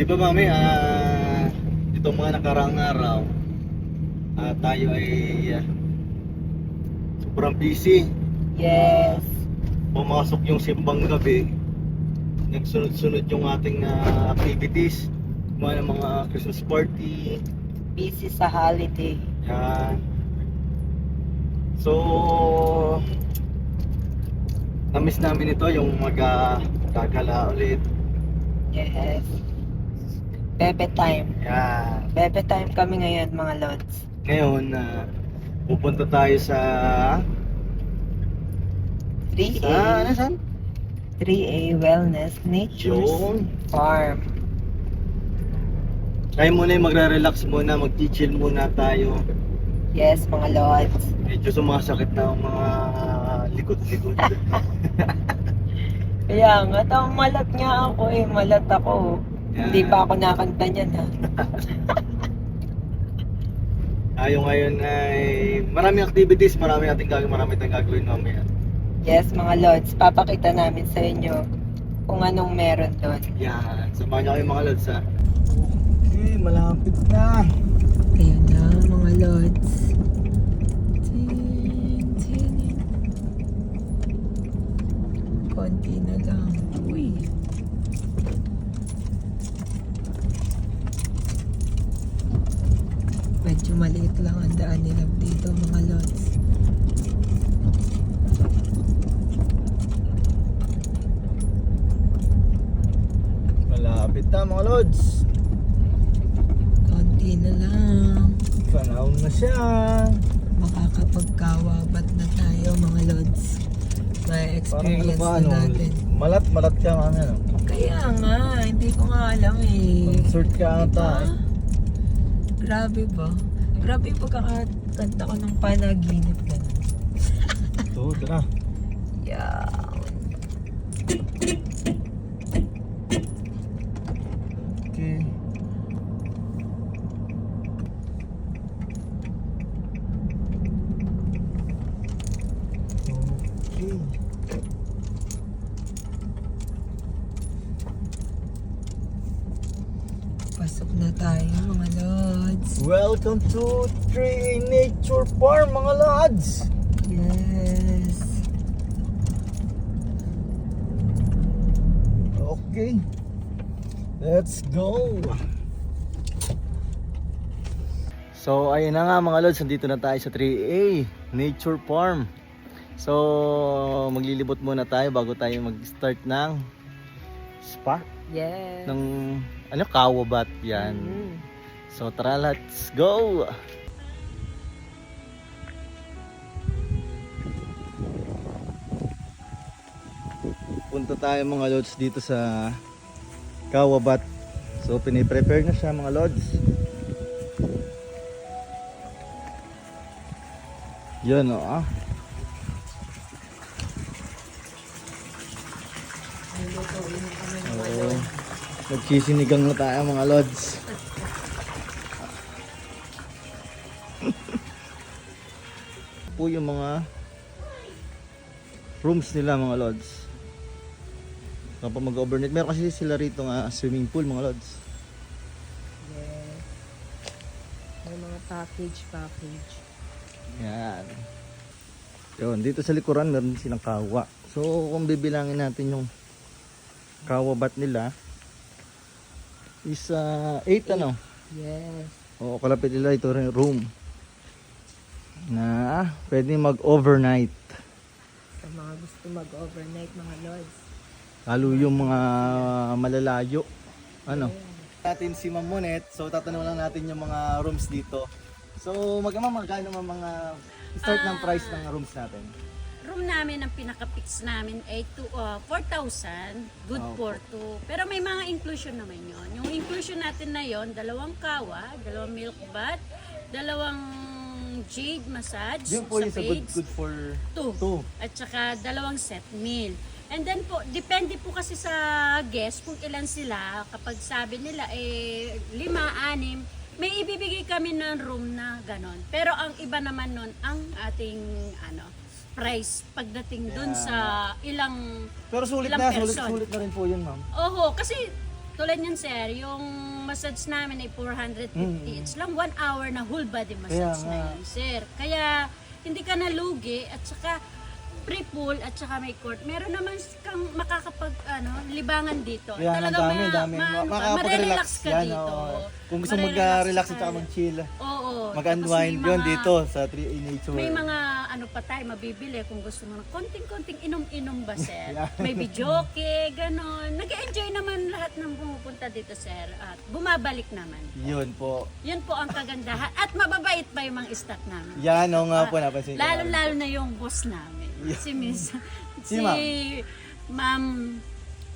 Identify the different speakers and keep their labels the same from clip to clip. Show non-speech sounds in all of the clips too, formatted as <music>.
Speaker 1: Di ba mami, ah, itong mga nakaraang araw, ah, tayo ay ah, sobrang busy.
Speaker 2: Yes.
Speaker 1: Pumasok yung simbang gabi, nagsunod-sunod yung ating ah, activities, mga mga Christmas party,
Speaker 2: Busy sa holiday.
Speaker 1: yan. So, na-miss namin ito yung mag-gagala ulit.
Speaker 2: Yes. Bebe time.
Speaker 1: Yan.
Speaker 2: Bebe time kami ngayon mga lods.
Speaker 1: Ngayon, na pupunta tayo sa
Speaker 2: 3A.
Speaker 1: sa ano saan?
Speaker 2: 3A Wellness Nature's
Speaker 1: Yun.
Speaker 2: Farm.
Speaker 1: Tayo muna yung magre-relax muna, mag-chill muna tayo.
Speaker 2: Yes, mga lods.
Speaker 1: Medyo sumasakit na ang mga likod-likod. <laughs>
Speaker 2: Kaya nga, tawang malat nga ako eh. Malat ako. Hindi pa ako nakanta niyan ha. <laughs>
Speaker 1: Tayo ngayon ay maraming activities, marami nating gagawin, marami tayong gagawin mamaya.
Speaker 2: Yes, mga lods. Papakita namin sa inyo kung anong meron doon.
Speaker 1: Yan, samahan niyo kayo mga lods ha. Okay, malapit na.
Speaker 2: Ayan na, mga lods. Konti na lang. Medyo maliit lang ang daan nila dito, mga lods.
Speaker 1: Malapit na mga lods.
Speaker 2: Konti na lang.
Speaker 1: Panahon na siya.
Speaker 2: Makakapagkawabat na tayo, mga lods. May experience
Speaker 1: Parang ano
Speaker 2: na
Speaker 1: ba, ano,
Speaker 2: natin.
Speaker 1: malat malat ka nga ano.
Speaker 2: Kaya nga, hindi ko nga alam eh.
Speaker 1: Concert ka ata
Speaker 2: Diba?
Speaker 1: eh.
Speaker 2: Grabe ba? Grabe yung pagkakanta ko ng panaginip na.
Speaker 1: Ito, na.
Speaker 2: Yeah.
Speaker 1: Okay. Okay.
Speaker 2: Pasok na tayo mga lods.
Speaker 1: Welcome to Tree Nature Farm mga lads.
Speaker 2: Yes.
Speaker 1: Okay. Let's go. So ayun na nga mga lods, nandito na tayo sa 3A Nature Farm. So maglilibot muna tayo bago tayo mag-start ng spa
Speaker 2: Yes.
Speaker 1: ng ano kawabat yan.
Speaker 2: Mhm.
Speaker 1: So tara, let's go! Punta tayo mga lods dito sa Kawabat. So piniprepare na siya mga lods. Yun o ah. Oo. Nagsisinigang na tayo mga lods. po yung mga rooms nila mga lods. Kapag mag-overnight, meron kasi sila rito nga swimming pool mga lods.
Speaker 2: Yes. May mga package, package.
Speaker 1: Yan. Yun, dito sa likuran meron silang kawa. So kung bibilangin natin yung kawa bat nila is 8 ano.
Speaker 2: Yes.
Speaker 1: O kalapit nila ito rin room na pwede mag-overnight.
Speaker 2: Sa mga gusto mag-overnight mga lods.
Speaker 1: Lalo yung mga malalayo. Ano? Natin si Ma'am Monet. So tatanong lang natin yung mga rooms dito. So magkama magkano mga mga start ng price ng rooms natin?
Speaker 3: Room namin ang pinaka-fix namin ay to, uh, 4,000, good
Speaker 1: Ah,
Speaker 3: for two. Pero may mga inclusion naman yon. Yung inclusion natin na yon, dalawang kawa, dalawang milk bath, dalawang jade massage
Speaker 1: Yun po yung sa good,
Speaker 3: page,
Speaker 1: good for
Speaker 3: two.
Speaker 1: two.
Speaker 3: At saka dalawang set meal. And then po, depende po kasi sa guest kung ilan sila. Kapag sabi nila, eh, lima, anim, may ibibigay kami ng room na ganon. Pero ang iba naman nun, ang ating ano, price pagdating dun
Speaker 1: Yeah.
Speaker 3: sa ilang
Speaker 1: Pero sulit
Speaker 3: Ilang
Speaker 1: na, sulit,
Speaker 3: person?
Speaker 1: sulit na rin po yun ma'am.
Speaker 3: Oho, kasi Tulad yan, sir, yung massage namin ay 450.
Speaker 1: Mm.
Speaker 3: It's lang one hour na whole body
Speaker 1: Kaya
Speaker 3: massage na
Speaker 1: nga.
Speaker 3: yun, sir. Kaya hindi ka nalugi at saka free pool at saka may court. Meron naman kang makakapag ano, libangan dito.
Speaker 1: Kaya ang
Speaker 3: Talagang
Speaker 1: dami,
Speaker 3: ma-
Speaker 1: dami.
Speaker 3: ma- ano ka,
Speaker 1: Makakapag-relax
Speaker 3: marerelax ka
Speaker 1: yan.
Speaker 3: dito.
Speaker 1: oo. Kung gusto
Speaker 3: Marerelax
Speaker 1: mag-relax
Speaker 3: ka.
Speaker 1: at saka mag-chill,
Speaker 3: Oo.
Speaker 1: mag-unwind
Speaker 3: Tapos may
Speaker 1: yun
Speaker 3: mga-
Speaker 1: dito sa 3A Nature.
Speaker 3: May mga ano pa tayo mabibili kung gusto mo ng konting-konting inom-inom ba, <laughs> sir?
Speaker 1: Yeah.
Speaker 3: May videoke, ganon. Nag-enjoy naman lahat ng pumupunta dito, sir. At bumabalik naman.
Speaker 1: Yun po.
Speaker 3: Yun po ang kagandahan. At mababait pa yung mga staff namin.
Speaker 1: Yan, oo nga po, napansin ko.
Speaker 3: Lalo-lalo na yung boss namin. Si Miss... si
Speaker 1: Si Ma'am.
Speaker 3: Ma'am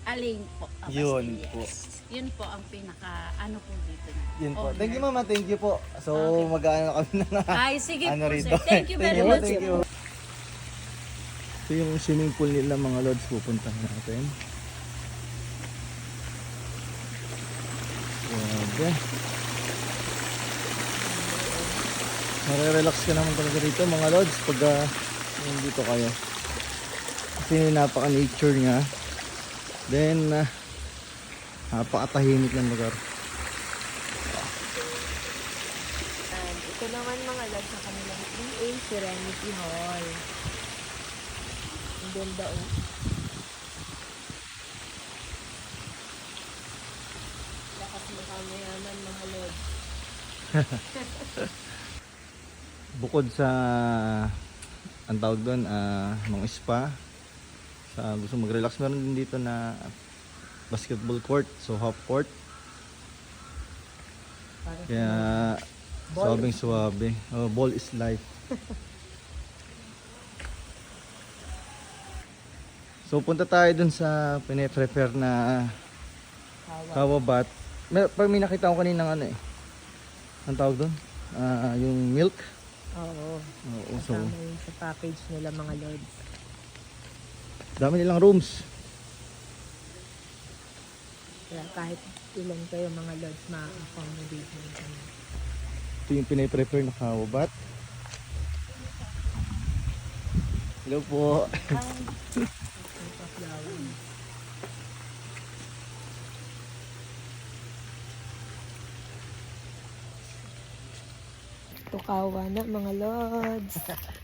Speaker 3: Aling po.
Speaker 1: Yun
Speaker 3: Abastos.
Speaker 1: po.
Speaker 3: Yun po ang pinaka ano po dito.
Speaker 1: Yun po.
Speaker 3: Owner.
Speaker 1: Thank you mama, thank you po. So,
Speaker 3: Okay.
Speaker 1: mag-ano kami na
Speaker 3: Ay, sige
Speaker 1: ano
Speaker 3: po,
Speaker 1: rito.
Speaker 3: sir. Thank you very
Speaker 1: po,
Speaker 3: much.
Speaker 1: Thank you. Ito yung swimming pool nila mga lods pupuntahan natin. Grabe. Nare-relax ka naman talaga dito mga lods pag uh, dito kayo. Kasi napaka-nature niya. Then, uh, napakatahimik ng lugar.
Speaker 2: And ito naman mga lads sa kanilang 3A Serenity Hall. Ang ganda oh. Lakas mo kamayaman mga lods. <laughs>
Speaker 1: bukod sa ang tawag doon ah, mga spa sa gusto mag-relax meron din dito na basketball court so half court. Kaya suwabing suwabe. Oh, ball is life. <laughs> So punta tayo dun sa pine-prepare na kawabat may, pag may nakita ko kanina ano eh. Ang tawag doon Ah, yung milk?
Speaker 2: Oo.
Speaker 1: Oo, so
Speaker 2: Kasama yun sa package nila mga lods.
Speaker 1: Dami nilang rooms
Speaker 2: Kaya kahit ilan kayo mga lods ma-accommodate mo kami.
Speaker 1: Ito yung pinay-prepare na kawabat. Hello po.
Speaker 2: Tukawa na mga <laughs>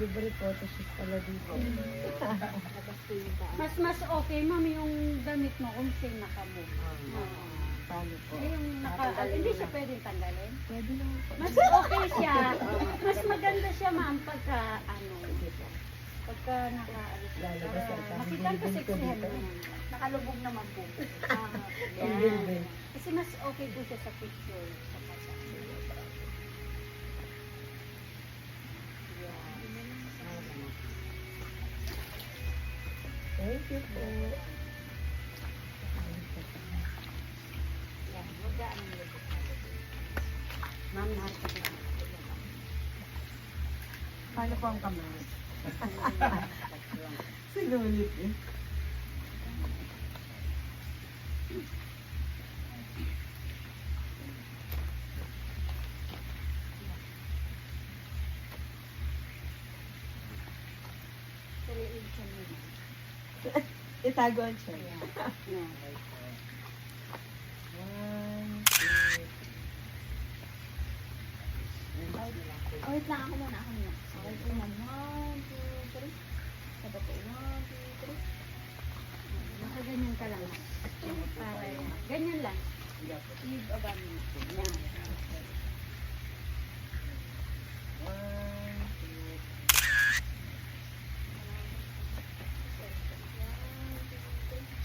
Speaker 2: Libre photoshoot pala dito.
Speaker 3: Mas mas okay, ma'am, yung damit mo kung pinaka mo. Oo.
Speaker 2: Paano po?
Speaker 3: Eh, yung naka, ah, hindi siya pwedeng tanggalin.
Speaker 2: Pwede naman po.
Speaker 3: Mas okay siya. Mas maganda siya, ma'am, pagka, ano, pagka nakaalis.
Speaker 2: Lalabas
Speaker 3: Para
Speaker 2: ang parang
Speaker 3: Makita
Speaker 2: ko
Speaker 3: kaseksihan
Speaker 2: dito.
Speaker 3: mo. Nakalubog naman po. <laughs> Ah, yan. Kasi mas okay po siya sa picture. Sa
Speaker 2: you po.
Speaker 3: Ma'am.
Speaker 2: Paano po ang kamay? <laughs>
Speaker 1: Sinulit eh.
Speaker 2: Ang siya.
Speaker 3: Yan.
Speaker 2: One, two,
Speaker 3: Oh, wait lang ako muna, ako muna. Okay po ma'am. One, two, three. Saba po. One, two, three. Nakaganyan ka lang. Para yan. Ganyan lang. Ibaba mo. Yan.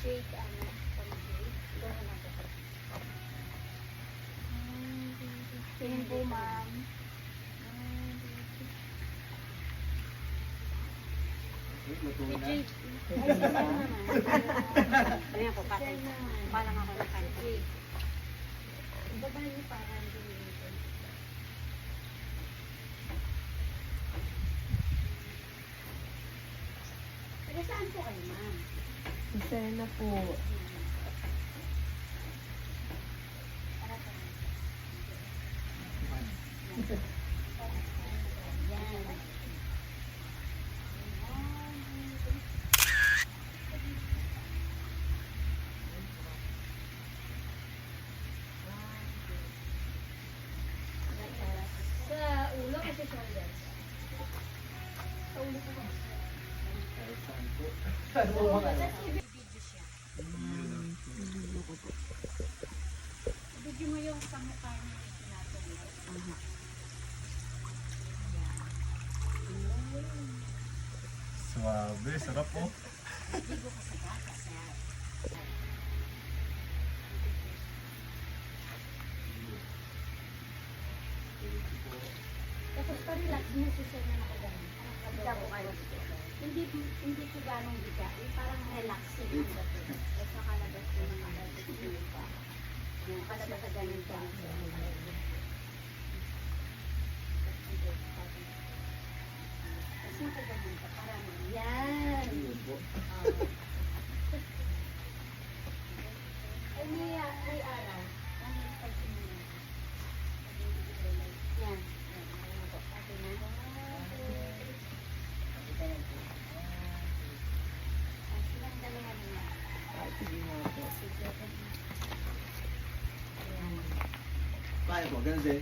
Speaker 3: Jake, ano. Doon na ako.
Speaker 2: Po, ma'am.
Speaker 3: Ayan ko. Parang ako na kanta. Baba niyo parang saan po kayo, ma'am?
Speaker 2: Isa na po.
Speaker 3: Yan. Sa ulo o sa shoulders? Sa ulo po. Video mo yung sa mukha niya tinatong.
Speaker 1: Swabe, sarap po.
Speaker 3: Tapos pa-relax mo si Sir na nakaganon. Hindi po kayo. Hindi, po ganong biga. Eh, parang relaxing ang dating. Tapos nakalabas po ng mga pa. Yung kalabas sa ganun ka. Tapos nakaganon ka. Parang yan. Ay,
Speaker 1: Ganun din.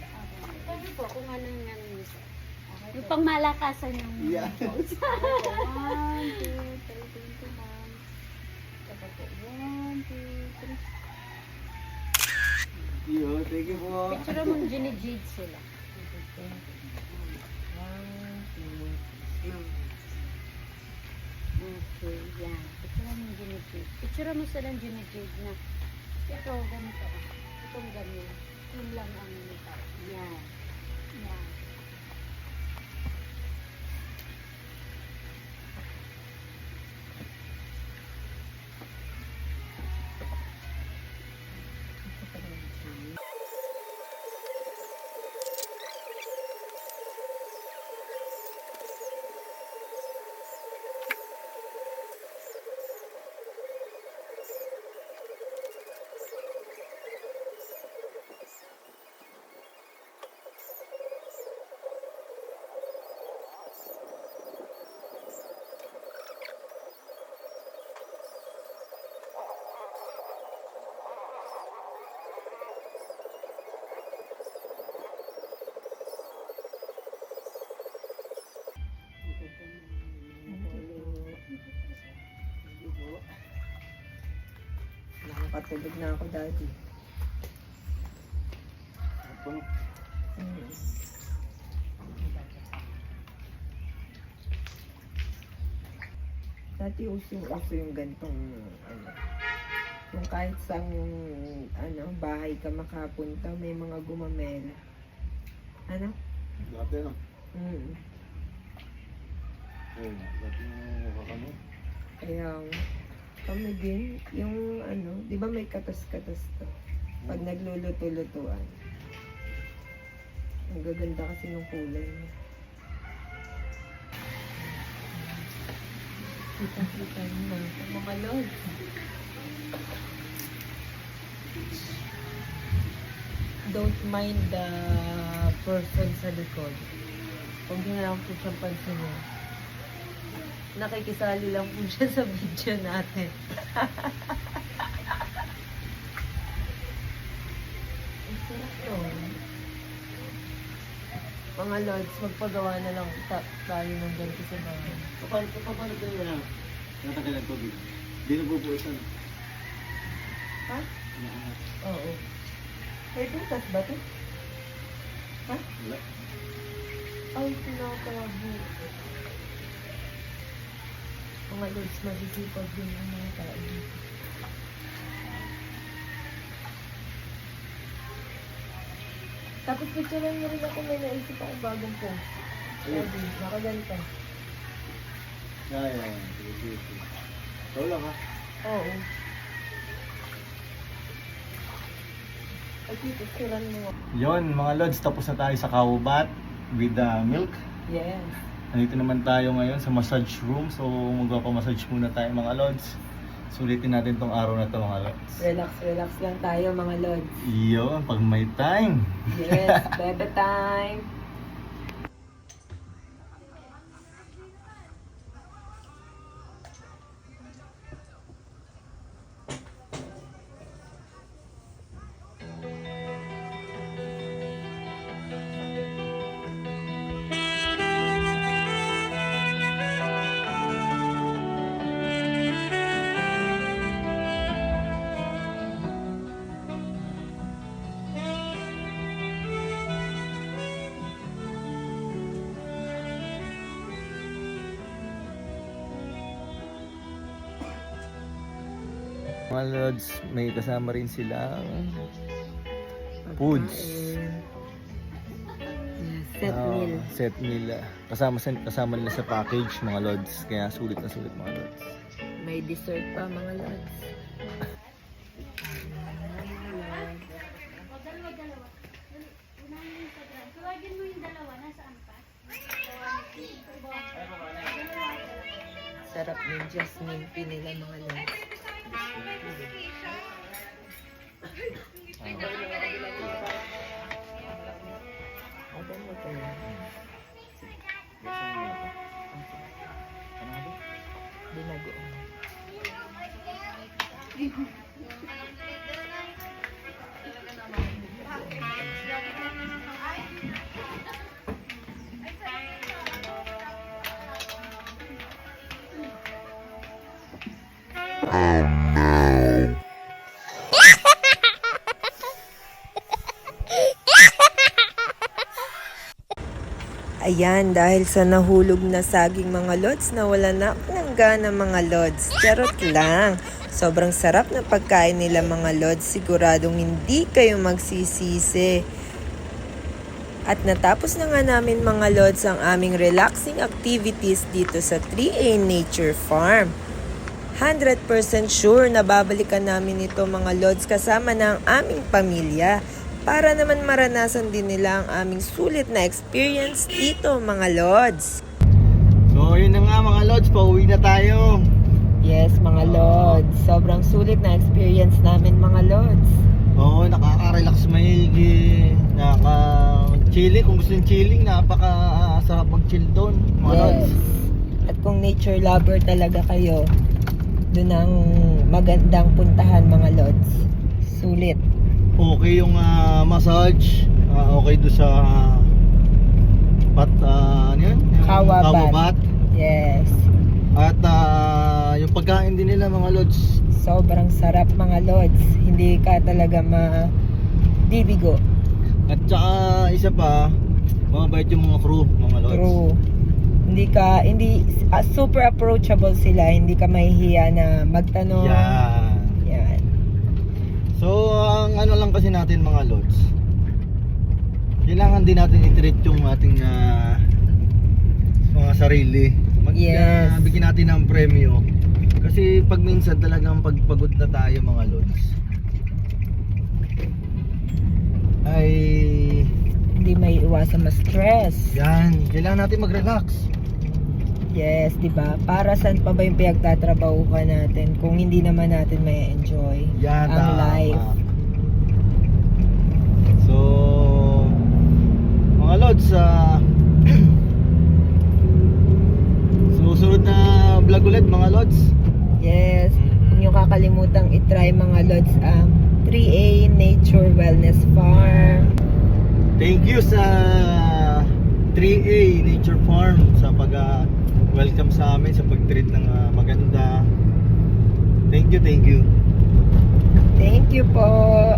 Speaker 3: Pwede po kung anong ano niyo sir. Yung pangmalakasan yung
Speaker 1: Yeah.
Speaker 3: pose. <laughs> <laughs>
Speaker 2: One, two, three, thank you, ma'am. Tapos po, one, two, three.
Speaker 1: Yo, thank you po.
Speaker 3: Picture mo ginijade sila.
Speaker 2: One, two,
Speaker 3: Okay, yan. Picture mo ginijade. Picture mo silang ginijade na ito, ganito. Itong ganyan. Yun lang ang nito. Yan. Yan.
Speaker 2: Nakapatulog na ako dati.
Speaker 1: Puno.
Speaker 2: Hmm. Dati uso-uso yung gantong ano. Kung kahit sa ano, bahay ka makapunta, may mga gumamela. Ano?
Speaker 1: Dati no.
Speaker 2: Mm.
Speaker 1: Oh, dati yung.
Speaker 2: Kaya kami din, yung ano, di ba may katas-katas to? Pag nagluluto-lutuan. Ang gaganda kasi ng kulay niya. Kita-kita niyo na mga lods. Don't mind the person sa likod. Huwag niyo lang po siyang pansinin. Nakikisali lang po siya sa video natin. Ang. Mga lords, magpagawa na lang ta- tayo ng ganito sa bahay.
Speaker 1: Paano, paano kayo na natagal ng tubig? Di na bubuisan.
Speaker 2: Ha? Oo. May butas ba ito? Ha?
Speaker 1: Wala.
Speaker 2: Ay, pinakabu mga lods, magigipag din ang mga tao. Tapos picturean niyo rin ako may naisip ako bagong
Speaker 1: po.
Speaker 2: Pwede, nakaganito.
Speaker 1: Yeah, yeah, yeah. Sige. Ikaw lang ha?
Speaker 2: Oo. Ay, picturean mo.
Speaker 1: Yun, mga lods, tapos na tayo sa kaubat with the milk.
Speaker 2: Yes.
Speaker 1: Nandito naman tayo ngayon sa massage room. So magpapamassage muna tayo mga lods. Sulitin natin tong araw na to mga lods.
Speaker 2: Relax, relax lang tayo mga lods.
Speaker 1: Yon, pag may time.
Speaker 2: Yes, <laughs> bebe time.
Speaker 1: Mga lods, may kasama rin silang foods.
Speaker 2: Set meal.
Speaker 1: set meal. ah. Kasama, sa- kasama nila sa package mga lods. Kaya sulit na sulit mga lods.
Speaker 2: May dessert pa mga lods. Sarap ng jasmine tea nila mga lods. Ano mo Ayan, dahil sa nahulog na saging mga lods, nawala na ako ng mga lods. Charot lang. Sobrang sarap na pagkain nila mga lods. Siguradong hindi kayo magsisisi. At natapos na nga namin mga lods ang aming relaxing activities dito sa 3A Nature Farm. 100% sure na babalikan namin ito mga lods kasama ng aming pamilya para naman maranasan din nila ang aming sulit na experience dito mga lods.
Speaker 1: So yun na nga mga lods, pauwi na tayo.
Speaker 2: Yes mga lods, sobrang sulit na experience namin mga lods.
Speaker 1: Oo, nakaka-relax maigi. Nakaka-chilling. Kung gusto yung chilling, napaka-sarap mag-chill doon. Mga lods.
Speaker 2: Yes. At kung nature lover talaga kayo, doon ang magandang puntahan mga lods. Sulit.
Speaker 1: Okay yung ah, massage. Ah, okay do sa pat, ah, ano yun? Yung
Speaker 2: Kawabat.
Speaker 1: Kawabat.
Speaker 2: Yes.
Speaker 1: At ah, yung pagkain din nila mga lods.
Speaker 2: Sobrang sarap mga lods. Hindi ka talaga ma bibigo.
Speaker 1: At saka isa pa, mabait yung mga crew, mga lods.
Speaker 2: True. Hindi ka hindi ah, super approachable sila, hindi ka mahihiya na magtanong.
Speaker 1: Yan. Ang ano lang kasi natin mga lods, kailangan din natin i-treat yung ating ah, mga sarili. Mag,
Speaker 2: Yes.
Speaker 1: ah, bigyan natin ng premyo. Kasi pag minsan talagang pagpagod na tayo mga lods, ay
Speaker 2: Hindi may iwasan ma-stress.
Speaker 1: yan, kailangan natin mag-relax.
Speaker 2: Yes, 'di ba? Para saan pa ba yung pinagtatrabahuhan natin kung hindi naman natin may enjoy
Speaker 1: Yan,
Speaker 2: ang
Speaker 1: tama.
Speaker 2: life?
Speaker 1: So, mga lods, ah, <clears throat> susunod na vlog ulit mga lods.
Speaker 2: Yes. Huwag niyo kakalimutang i-try mga lods ang 3A Nature Wellness Farm.
Speaker 1: Thank you sa 3A Nature Farm sa pag ah, welcome sa amin sa pag-treat ng ah, maganda. Thank you, thank you.
Speaker 2: Thank you po.